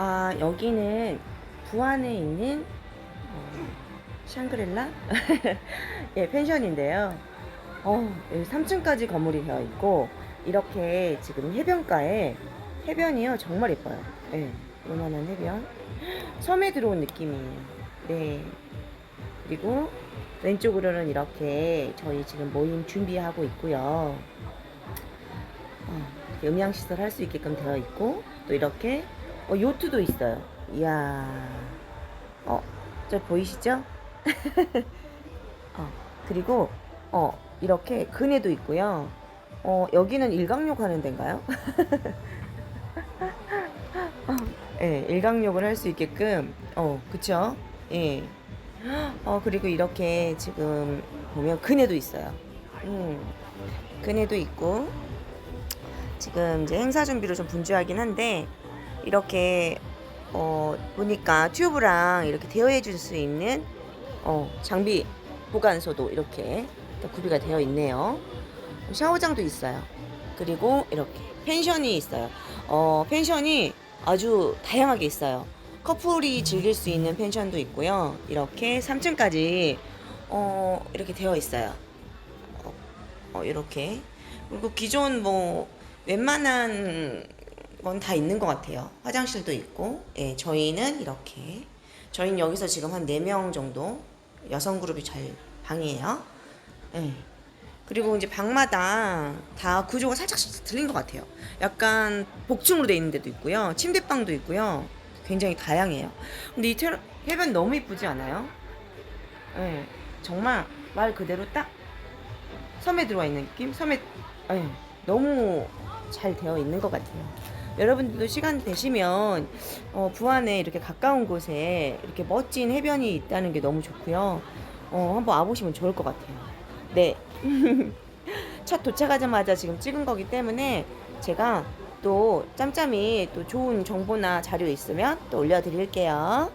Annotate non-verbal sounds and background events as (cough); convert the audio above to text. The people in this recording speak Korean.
아, 여기는 부안에 있는 어, 샹그릴라? (laughs) 예, 펜션인데요. 어, 여기 3층까지 건물이 되어 있고 이렇게 지금 해변가에 해변이요 정말 예뻐요. 예, 요만한 해변. (gasps) 섬에 들어온 느낌이에요. 네. 그리고 왼쪽으로는 이렇게 저희 지금 모임 준비하고 있고요. 어, 영양시설 할 수 있게끔 되어 있고 또 이렇게 어, 요트도 있어요. 이야, 어, 저 보이시죠? (laughs) 어, 그리고 어 이렇게 그네도 있고요. 어 여기는 일광욕 하는 데인가요? (laughs) 어, 예, 일광욕을 할 수 있게끔 어 그쵸? 예. 어 그리고 이렇게 지금 보면 그네도 있어요. 음, 그네도 있고 지금 이제 행사 준비로 좀 분주하긴 한데 이렇게 어 보니까 튜브랑 이렇게 대여해 줄 수 있는 어 장비 보관소도 이렇게 또 구비가 되어 있네요. 샤워장도 있어요. 그리고 이렇게 펜션이 있어요. 어 펜션이 아주 다양하게 있어요. 커플이 즐길 수 있는 펜션도 있고요. 이렇게 3층까지 어 이렇게 되어 있어요. 어, 어, 이렇게 그리고 기존 뭐 웬만한 건 다 있는 것 같아요. 화장실도 있고, 예, 저희는 이렇게 저희는 여기서 지금 한 4명 정도 여성 그룹이 잘 방이에요. 예. 그리고 이제 방마다 다 구조가 살짝씩 틀린 것 같아요. 약간 복층으로 돼 있는 데도 있고요. 침대방도 있고요. 굉장히 다양해요. 근데 이 테러, 해변 너무 이쁘지 않아요? 예. 정말 말 그대로 딱 섬에 들어와 있는 느낌? 섬에 예, 너무 잘 되어 있는 것 같아요. 여러분들도 시간 되시면 어, 부안에 이렇게 가까운 곳에 이렇게 멋진 해변이 있다는 게 너무 좋고요. 어, 한번 와보시면 좋을 것 같아요. 네. (laughs) 첫 도착하자마자 지금 찍은 거기 때문에 제가 또 짬짬이 또 좋은 정보나 자료 있으면 또 올려드릴게요.